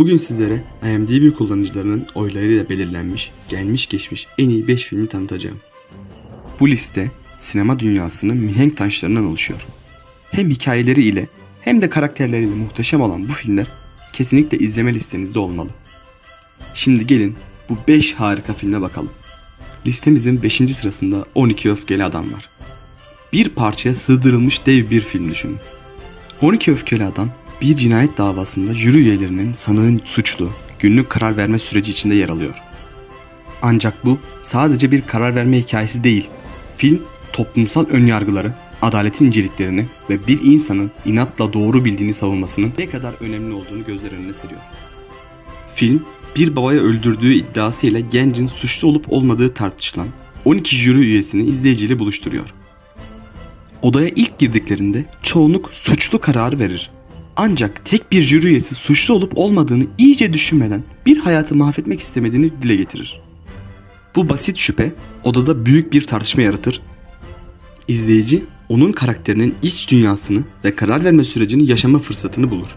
Bugün sizlere IMDb kullanıcılarının oylarıyla belirlenmiş, gelmiş geçmiş en iyi 5 filmi tanıtacağım. Bu liste sinema dünyasının mihenk taşlarından oluşuyor. Hem hikayeleri ile hem de karakterleriyle muhteşem olan bu filmler kesinlikle izleme listenizde olmalı. Şimdi gelin bu 5 harika filme bakalım. Listemizin 5. sırasında 12 Öfkeli Adam var. Bir parçaya sığdırılmış dev bir film düşünün. 12 Öfkeli Adam bir cinayet davasında jüri üyelerinin sanığın suçlu günlük karar verme süreci içinde yer alıyor. Ancak bu sadece bir karar verme hikayesi değil. Film toplumsal önyargıları, adaletin inceliklerini ve bir insanın inatla doğru bildiğini savunmasının ne kadar önemli olduğunu gözler önüne seriyor. Film bir babaya öldürdüğü iddiasıyla gencin suçlu olup olmadığı tartışılan 12 jüri üyesini izleyiciyle buluşturuyor. Odaya ilk girdiklerinde çoğunluk suçlu kararı verir. Ancak tek bir jüri üyesi suçlu olup olmadığını iyice düşünmeden bir hayatı mahvetmek istemediğini dile getirir. Bu basit şüphe odada büyük bir tartışma yaratır. İzleyici onun karakterinin iç dünyasını ve karar verme sürecini yaşama fırsatını bulur.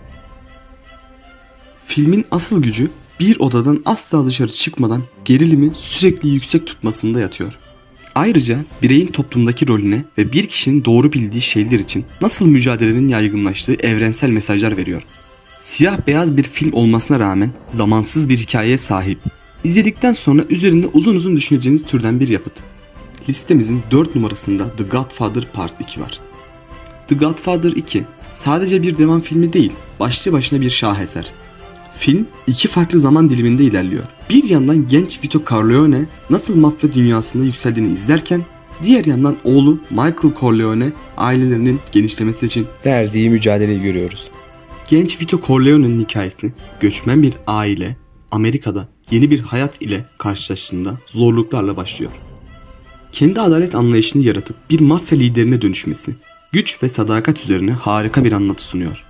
Filmin asıl gücü bir odadan asla dışarı çıkmadan gerilimi sürekli yüksek tutmasında yatıyor. Ayrıca bireyin toplumdaki rolüne ve bir kişinin doğru bildiği şeyler için nasıl mücadelenin yaygınlaştığı evrensel mesajlar veriyor. Siyah beyaz bir film olmasına rağmen zamansız bir hikayeye sahip. İzledikten sonra üzerinde uzun uzun düşüneceğiniz türden bir yapıt. Listemizin 4 numarasında The Godfather Part 2 var. The Godfather 2 sadece bir devam filmi değil, başlı başına bir şaheser. Film iki farklı zaman diliminde ilerliyor. Bir yandan genç Vito Corleone nasıl mafya dünyasında yükseldiğini izlerken diğer yandan oğlu Michael Corleone ailelerinin genişlemesi için verdiği mücadeleyi görüyoruz. genç Vito Corleone'nin hikayesi göçmen bir aile Amerika'da yeni bir hayat ile karşılaştığında zorluklarla başlıyor. Kendi adalet anlayışını yaratıp bir mafya liderine dönüşmesi, güç ve sadakat üzerine harika bir anlatı sunuyor.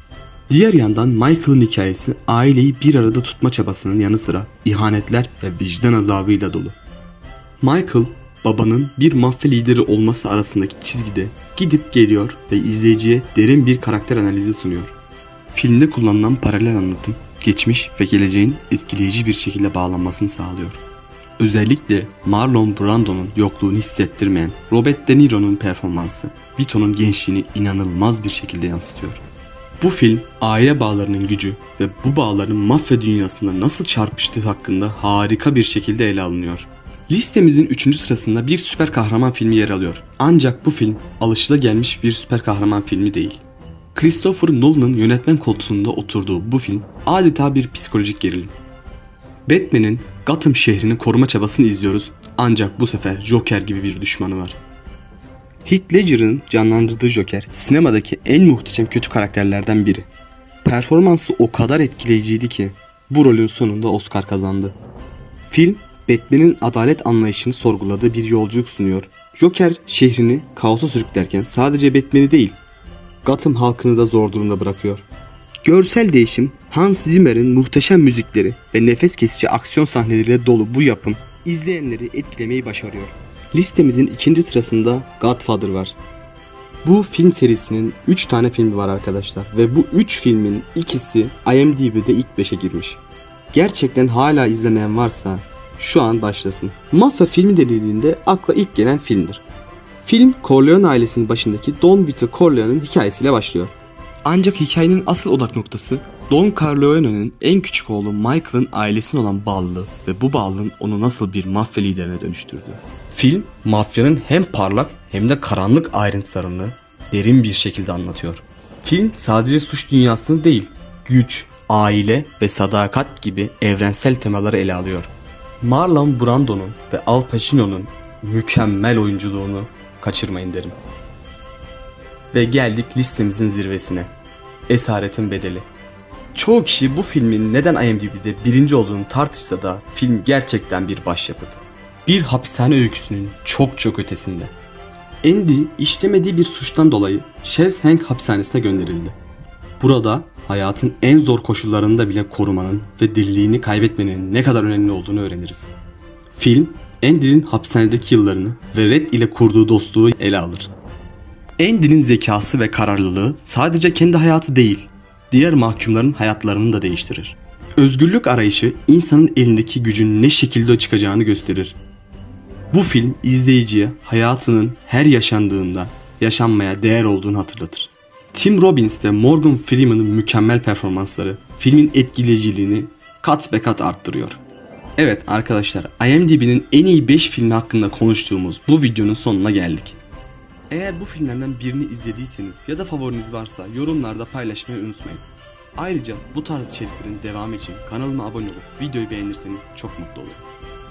Diğer yandan Michael'ın hikayesi aileyi bir arada tutma çabasının yanı sıra ihanetler ve vicdan azabıyla dolu. Michael, babanın bir mafya lideri olması arasındaki çizgide gidip geliyor ve izleyiciye derin bir karakter analizi sunuyor. Filmde kullanılan paralel anlatım, geçmiş ve geleceğin etkileyici bir şekilde bağlanmasını sağlıyor. Özellikle Marlon Brando'nun yokluğunu hissettirmeyen Robert De Niro'nun performansı, Vito'nun gençliğini inanılmaz bir şekilde yansıtıyor. Bu film aile bağlarının gücü ve bu bağların mafya dünyasında nasıl çarpıştığı hakkında harika bir şekilde ele alınıyor. Listemizin 3. sırasında bir süper kahraman filmi yer alıyor. Ancak bu film alışılagelmiş bir süper kahraman filmi değil. Christopher Nolan'ın yönetmen koltuğunda oturduğu bu film adeta bir psikolojik gerilim. Batman'in Gotham şehrini koruma çabasını izliyoruz ancak bu sefer Joker gibi bir düşmanı var. Heath Ledger'ın canlandırdığı Joker sinemadaki en muhteşem kötü karakterlerden biri. Performansı o kadar etkileyiciydi ki bu rolün sonunda Oscar kazandı. Film Batman'in adalet anlayışını sorguladığı bir yolculuk sunuyor. Joker şehrini kaosa sürüklerken sadece Batman'i değil Gotham halkını da zor durumda bırakıyor. Görsel değişim, Hans Zimmer'in muhteşem müzikleri ve nefes kesici aksiyon sahneleriyle dolu bu yapım izleyenleri etkilemeyi başarıyor. Listemizin ikinci sırasında Godfather var. Bu film serisinin 3 tane filmi var arkadaşlar ve bu 3 filmin ikisi IMDb'de ilk 5'e girmiş. Gerçekten hala izlemeyen varsa şu an başlasın. Mafya filmi denildiğinde akla ilk gelen filmdir. Film Corleone ailesinin başındaki Don Vito Corleone'nin hikayesiyle başlıyor. Ancak hikayenin asıl odak noktası Don Corleone'nin en küçük oğlu Michael'ın ailesine olan bağlılığı ve bu bağlılığın onu nasıl bir mafya liderine dönüştürdü. Film mafyanın hem parlak hem de karanlık ayrıntılarını derin bir şekilde anlatıyor. Film sadece suç dünyasını değil, güç, aile ve sadakat gibi evrensel temaları ele alıyor. Marlon Brando'nun ve Al Pacino'nun mükemmel oyunculuğunu kaçırmayın derim. Ve geldik listemizin zirvesine. Esaretin Bedeli. Çoğu kişi bu filmin neden IMDb'de birinci olduğunu tartışsa da film gerçekten bir başyapıt. Bir hapishane öyküsünün çok çok ötesinde. Andy işlemediği bir suçtan dolayı Shawshank hapishanesine gönderildi. Burada hayatın en zor koşullarında bile korumanın ve diriliğini kaybetmenin ne kadar önemli olduğunu öğreniriz. Film, Andy'nin hapishanedeki yıllarını ve Red ile kurduğu dostluğu ele alır. Andy'nin zekası ve kararlılığı sadece kendi hayatı değil, diğer mahkumların hayatlarını da değiştirir. Özgürlük arayışı insanın elindeki gücün ne şekilde çıkacağını gösterir. Bu film izleyiciye hayatının her yaşandığında yaşanmaya değer olduğunu hatırlatır. Tim Robbins ve Morgan Freeman'ın mükemmel performansları filmin etkileyiciliğini kat be kat arttırıyor. Evet arkadaşlar IMDb'nin en iyi 5 filmi hakkında konuştuğumuz bu videonun sonuna geldik. Eğer bu filmlerden birini izlediyseniz ya da favoriniz varsa yorumlarda paylaşmayı unutmayın. Ayrıca bu tarz içeriklerin devamı için kanalıma abone olup videoyu beğenirseniz çok mutlu olurum.